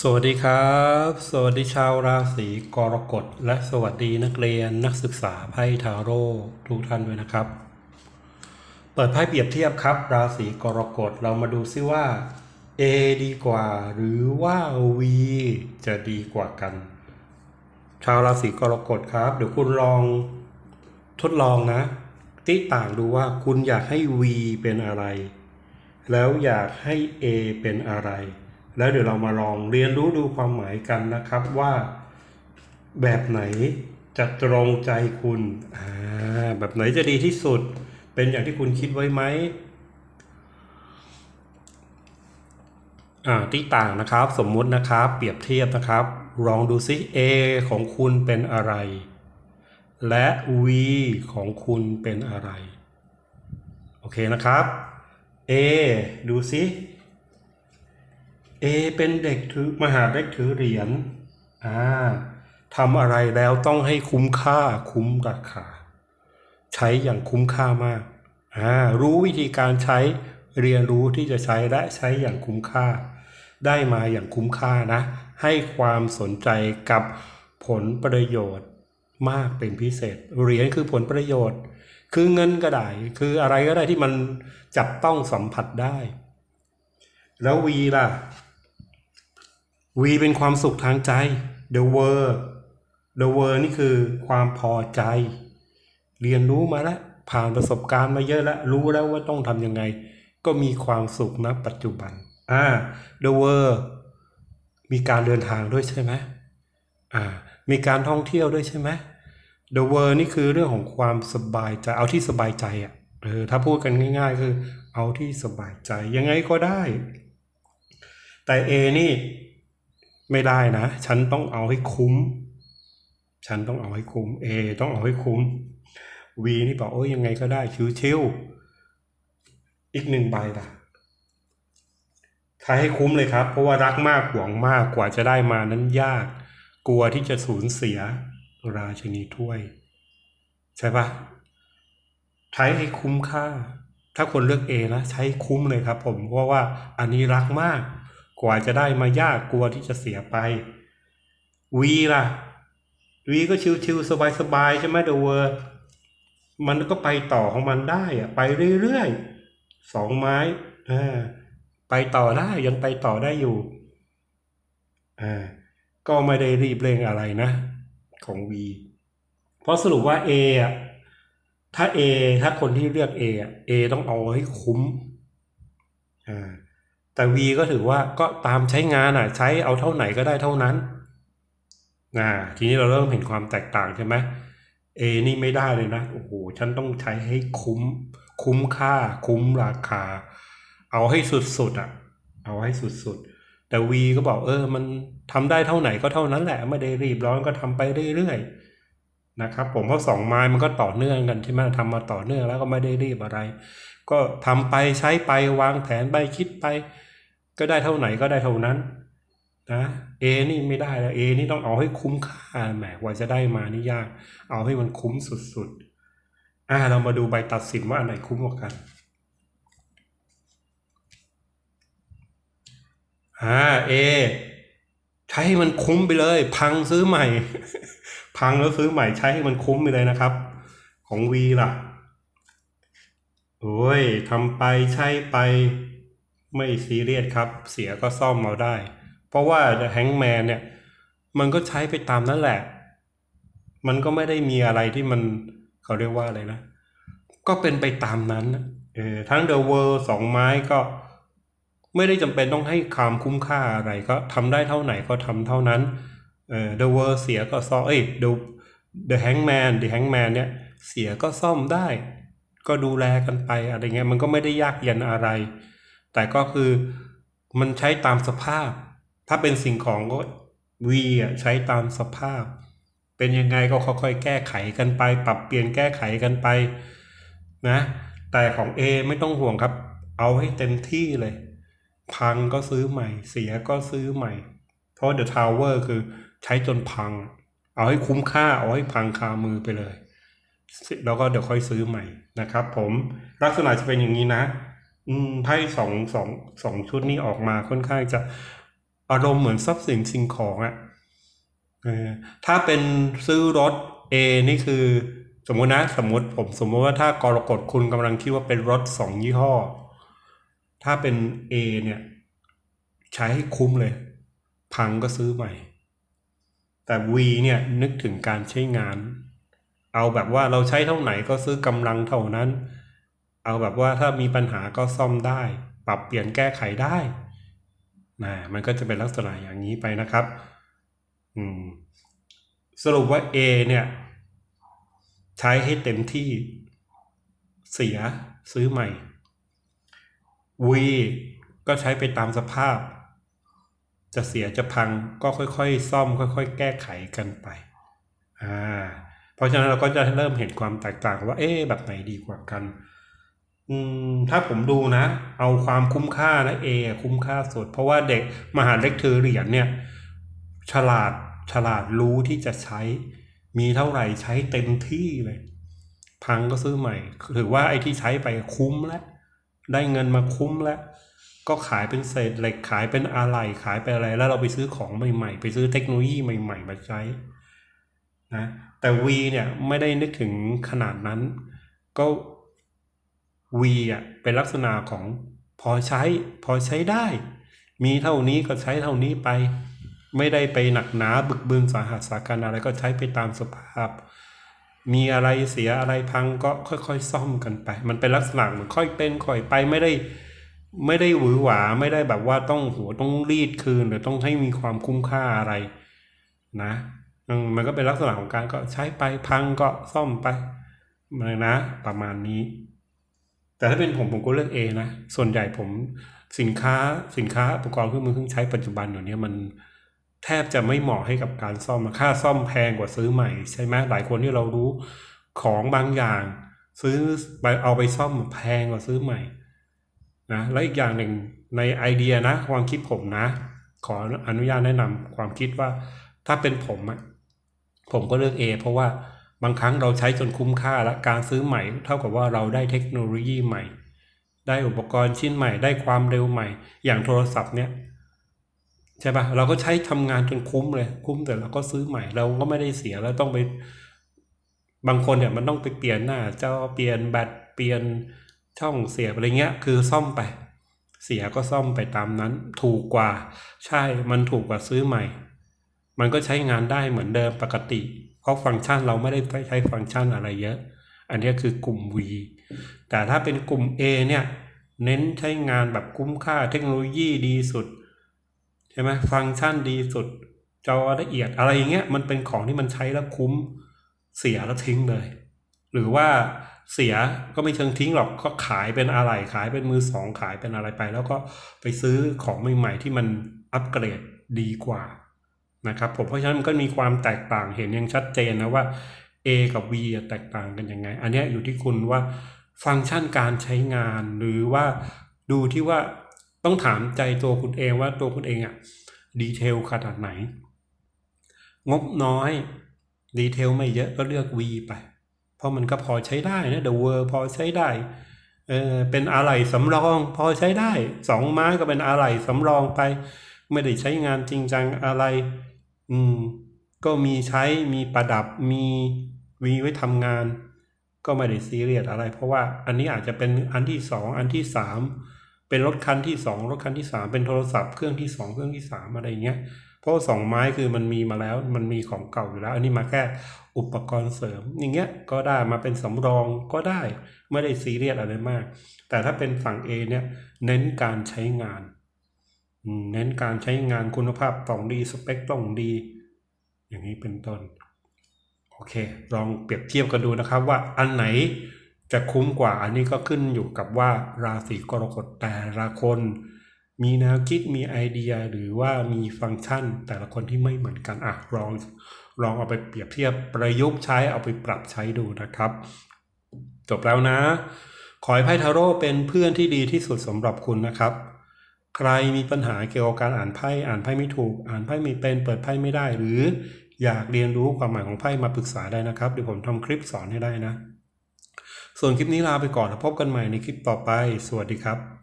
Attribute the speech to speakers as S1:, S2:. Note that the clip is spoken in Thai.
S1: สวัสดีครับ สวัสดีชาวราศีกรกฎและสวัสดีนักเรียนนักศึกษาไพ่ทาโร่ทุกท่านด้วยนะครับ เปิดไพ่เปรียบเทียบครับ ราศีกรกฎเรามาดูซิว่า A ดีกว่า หรือว่า V จะดีกว่ากัน ชาวราศีกรกฎครับ เดี๋ยวคุณลองทดลองนะ ติต่างดูว่าคุณอยากให้ V เป็นอะไร แล้วอยากให้ A เป็นอะไร แล้วเดี๋ยวเรามาลองเรียนรู้ดูความหมายกันนะครับว่าแบบไหนจะตรงใจคุณอ่าแบบไหนจะดีที่สุด เป็นอย่างที่คุณคิดไว้ไหมอ่าที่ต่างนะครับ สมมุตินะครับ เปรียบเทียบนะครับ ลองดูซิ A ของคุณเป็นอะไร และ V ของคุณเป็นอะไร โอเคนะครับ A ดูซิ A เป็นเด็กถือมหาเด็กถือเหรียญอ่าทำอะไรแล้วต้องให้คุ้มค่าคุ้มราคา ใช้อย่างคุ้มค่ามากอ่ารู้วิธีการใช้เรียนรู้ที่จะใช้และใช้อย่างคุ้มค่า ได้มาอย่างคุ้มค่านะ ให้ความสนใจกับผลประโยชน์มากเป็นพิเศษ เหรียญคือผลประโยชน์ คือเงินก็ได้ คืออะไรก็ได้ที่มันจับต้องสัมผัสได้ แล้ววีล่ะ วีเป็นความสุขทางใจ the word the word นี่คือความพอใจ เรียนรู้มาแล้ว ผ่านประสบการณ์มาเยอะแล้ว รู้แล้วว่าต้องทำยังไง ก็มีความสุขนะปัจจุบัน อ่า the word มีการเดินทางด้วยใช่ไหมอ่า มีการท่องเที่ยวด้วยใช่ไหม the word นี่คือเรื่องของความสบายใจ เอาที่สบายใจอะ เออ ถ้าพูดกันง่าย ๆ คือ เอาที่สบายใจ ยังไงก็ได้ แต่ A นี่ ไม่ได้นะ ฉันต้องเอาให้คุ้ม ฉันต้องเอาให้คุ้ม A ต้องเอาให้คุ้ม V นี่บอกโอ้ยยังไงก็ได้ชิวๆอีกหนึ่งใบล่ะใช้ให้คุ้มเลยครับ เพราะว่ารักมากหวงมากกว่าจะได้มานั้นยาก กลัวที่จะสูญเสียราชินีถ้วย ใช่ปะใช้ให้คุ้มค่า ถ้าคนเลือก A นะ ใช้คุ้มเลยครับผมเพราะว่าอันนี้รักมาก กว่าจะได้มายากกลัวที่จะเสียไป วีล่ะ วีก็ชิวๆสบายๆใช่ไหมเดอะเวอร์มันก็ไปต่อของมันได้อะไปเรื่อยๆสองไม้อ่าไปต่อได้ยังไปต่อได้อยู่อ่าก็ไม่ได้รีบเร่งอะไรนะ ของ V เพราะสรุปว่า A อะถ้า A ถ้าคนที่เลือก A อะ A ต้องเอาให้คุ้มอ่า แต่ V ก็ถือว่าก็ตามใช้งานอะใช้เอาเท่าไหนก็ได้เท่านั้นอ่าทีนี้เราเริ่มเห็นความแตกต่างใช่ไหม A นี่ไม่ได้เลยนะโอ้โหฉันต้องใช้ให้คุ้ม คุ้มค่า คุ้มราคา เอาให้สุดๆอะ เอาให้สุดๆแต่ V ก็บอกเออ มันทำได้เท่าไหนก็เท่านั้นแหละไม่ได้รีบร้อนก็ทำไปเรื่อยๆ นะครับผมเพราะสองไม้มันก็ต่อเนื่องกันใช่ไหมทำมาต่อเนื่องแล้วก็ไม่ได้รีบอะไร ก็ทำไปใช้ไปวางแผนไปคิดไป ก็ได้เท่าไหนก็ได้เท่านั้นนะ A นี่ไม่ได้แล้ว A นี่ต้องเอาให้คุ้มค่าแหมกว่าจะได้มานี่ยาก เอาให้มันคุ้มสุดๆอ่าเรามาดูใบตัดสินว่าอันไหนคุ้มกว่ากันอ่า A ใช้ให้มันคุ้มไปเลย พังซื้อใหม่ พังแล้วซื้อใหม่ใช้ให้มันคุ้มไปเลยนะครับ ของ V ล่ะโอ้ยทำไปใช้ไปไม่ซีเรียสครับ เสียก็ซ่อมเอาได้ เพราะว่าแฮงแมนเนี่ย มันก็ใช้ไปตามนั่นแหละ มันก็ไม่ได้มีอะไรที่มันเขาเรียกว่าอะไรนะ ก็เป็นไปตามนั้นเออทั้ง The World สองไม้ก็ ไม่ได้จำเป็นต้องให้ความคุ้มค่าอะไรก็ทำได้เท่าไหนก็ทำเท่านั้นเออ The World เสียก็ซ่อมเอ้ย The The Hangman The Hangman เนี่ยเสียก็ซ่อมได้ ก็ดูแลกันไปอะไรเงี้ยมันก็ไม่ได้ยากเย็นอะไร แต่ก็คือมันใช้ตามสภาพ ถ้าเป็นสิ่งของก็วีอะใช้ตามสภาพ เป็นยังไงก็ค่อยๆแก้ไขกันไป ปรับเปลี่ยนแก้ไขกันไปนะ แต่ของ A ไม่ต้องห่วงครับ เอาให้เต็มที่เลย พังก็ซื้อใหม่ เสียก็ซื้อใหม่ เพราะ The Tower คือใช้จนพัง เอาให้คุ้มค่า เอาให้พังคามือไปเลย แล้วก็เดี๋ยวค่อยซื้อใหม่นะครับผมลักษณะจะเป็นอย่างนี้นะ อืมไพ่สองสองสองชุดนี้ออกมาค่อนข้างจะอารมณ์เหมือนทรัพย์สินสิ่งของอะถ้าเป็นซื้อรถ A นี่คือสมมตินะ สมมติผมสมมติว่าถ้ากรกฎคุณกำลังคิดว่าเป็นรถสองยี่ห้อ ถ้าเป็น A เนี่ย ใช้ให้คุ้มเลย พังก็ซื้อใหม่ แต่ V เนี่ยนึกถึงการใช้งาน เอาแบบว่าเราใช้เท่าไหร่ก็ซื้อกำลังเท่านั้น เอาแบบว่าถ้ามีปัญหาก็ซ่อมได้ ปรับเปลี่ยนแก้ไขได้นะมันก็จะเป็นลักษณะอย่างนี้ไปนะครับอืมสรุปว่า A เนี่ย ใช้ให้เต็มที่เสียซื้อใหม่ V ก็ใช้ไปตามสภาพ จะเสียจะพังก็ค่อยๆ ซ่อมค่อย ๆ แก้ไขกันไปอ่าเพราะฉะนั้นเราก็จะเริ่มเห็นความแตกต่างว่า เอ๊ะแบบไหนดีกว่ากันอืมถ้าผมดูนะ เอาความคุ้มค่านะเอคุ้มค่าสุด เพราะว่าเด็กมหาเล็กถือเหรียญเนี่ย ฉลาดฉลาดรู้ที่จะใช้ มีเท่าไหร่ใช้เต็มที่เลย พังก็ซื้อใหม่ ถือว่าไอ้ที่ใช้ไปคุ้มแล้ว ได้เงินมาคุ้มแล้ว ก็ขายเป็นเศษเหล็กขายเป็นอะไหล่ขายเป็นอะไร แล้วเราไปซื้อของใหม่ๆ ไปซื้อเทคโนโลยีใหม่ ๆ มาใช้นะแต่ V เนี่ยไม่ได้นึกถึงขนาดนั้น ก็ V อะเป็นลักษณะของพอใช้พอใช้ได้ มีเท่านี้ก็ใช้เท่านี้ไป ไม่ได้ไปหนักหนาบึกบึนสาหัสสาการอะไรก็ใช้ไปตามสภาพ มีอะไรเสียอะไรพังก็ค่อยๆ ซ่อมกันไป มันเป็นลักษณะเหมือนค่อยเป็นค่อยไปไม่ได้ ไม่ได้หวือหวาไม่ได้แบบว่าต้องหัวต้องรีดคืนหรือต้องให้มีความคุ้มค่าอะไร นะมันก็เป็นลักษณะของการก็ใช้ไปพังก็ซ่อมไปนนะ ประมาณนี้ แต่ถ้าเป็นผมผมก็เลือก A นะ ส่วนใหญ่ผมสินค้าสินค้าอุปกรณ์เครื่องมือเครื่องใช้ปัจจุบันเดี๋ยวนี้มัน แทบจะไม่เหมาะให้กับการซ่อมค่าซ่อมแพงกว่าซื้อใหม่ใช่ไหมหลายคนที่เรารู้ของบางอย่าง ซื้อไปเอาไปซ่อมแพงกว่าซื้อใหม่นะและอีกอย่างหนึ่งในไอเดียนะความคิดผมนะ ขออนุญาตแนะนำความคิดว่าถ้าเป็นผมอะผมก็เลือก A เพราะว่าบางครั้งเราใช้จนคุ้มค่าและการซื้อใหม่ เท่ากับว่าเราได้เทคโนโลยีใหม่ ได้อุปกรณ์ชิ้นใหม่ ได้ความเร็วใหม่ อย่างโทรศัพท์เนี่ย ใช่ปะเราก็ใช้ทำงานจนคุ้มเลย คุ้มแต่เราก็ซื้อใหม่เราก็ไม่ได้เสียแล้วต้องไป บางคนเนี่ยมันต้องไปเปลี่ยนหน้าจอเปลี่ยนแบตเปลี่ยนช่องเสียบอะไรเงี้ย คือซ่อมไป เสียก็ซ่อมไปตามนั้น ถูกกว่า ใช่มันถูกกว่าซื้อใหม่ มันก็ใช้งานได้เหมือนเดิมปกติ เพราะฟังก์ชันเราไม่ได้ใช้ฟังก์ชันอะไรเยอะ อันนี้คือกลุ่ม V แต่ถ้าเป็นกลุ่ม A เนี่ยเน้นใช้งานแบบคุ้มค่าเทคโนโลยีดีสุด ใช่ไหมฟังก์ชันดีสุดจอละเอียดอะไรอย่างเงี้ยมันเป็นของที่มันใช้แล้วคุ้มเสียแล้วทิ้งเลย หรือว่าเสียก็ไม่เชิงทิ้งหรอกก็ขายเป็นอะไรขายเป็นมือสองขายเป็นอะไรไป แล้วก็ไปซื้อของใหม่ๆที่มันอัปเกรดดีกว่านะครับผมเพราะฉะนั้นมันก็มีความแตกต่างเห็นอย่างชัดเจนนะว่า A กับ V แตกต่างกันยังไง อันเนี้ยอยู่ที่คุณว่าฟังก์ชันการใช้งานหรือว่าดูที่ว่า ต้องถามใจตัวคุณเองว่าตัวคุณเองอะดีเทลขนาดไหน งบน้อยดีเทลไม่เยอะก็เลือก V ไป เพราะมันก็พอใช้ได้นะ The World พอใช้ได้เออเป็นอะไหล่สำรองพอใช้ได้สองม้าก็เป็นอะไหล่สำรองไป ไม่ได้ใช้งานจริงจังอะไร อืมก็มีใช้มีประดับมีวีไว้ทำงาน ก็ไม่ได้ซีเรียสอะไร เพราะว่าอันนี้อาจจะเป็นอันที่สองอันที่สาม เป็นรถคันที่สองรถคันที่สามเป็นโทรศัพท์เครื่องที่สองเครื่องที่สามอะไรเงี้ยเพราะสองไม้คือมันมีมาแล้วมันมีของเก่าอยู่แล้ว อันนี้มาแค่อุปกรณ์เสริม อย่างเงี้ยก็ได้มาเป็นสำรองก็ได้ไม่ได้ซีเรียสอะไรมาก แต่ถ้าเป็นฝั่ง A เนี่ยเน้นการใช้งานเน้นการใช้งานคุณภาพต้องดีสเปคต้องดี อย่างนี้เป็นต้น โอเค ลองเปรียบเทียบกันดูนะครับว่าอันไหน จะคุ้มกว่าอันนี้ก็ขึ้นอยู่กับว่าราศีกรกฎแต่ละคน มีแนวคิดมีไอเดียหรือว่ามีฟังก์ชัน แต่ละคนที่ไม่เหมือนกันอะลองลองเอาไปเปรียบเทียบประยุกต์ใช้เอาไปปรับใช้ดูนะครับ จบแล้วนะ ขอให้ไพ่ทาโร่เป็นเพื่อนที่ดีที่สุดสำหรับคุณนะครับ ใครมีปัญหาเกี่ยวกับการอ่านไพ่อ่านไพ่ไม่ถูก อ่านไพ่ไม่เป็นเปิดไพ่ไม่ได้หรือ อยากเรียนรู้ความหมายของไพ่มาปรึกษาได้นะครับเดี๋ยวผมทำคลิปสอนให้ได้นะ ส่วนคลิปนี้ลาไปก่อนพบกันใหม่ในคลิปต่อไป สวัสดีครับ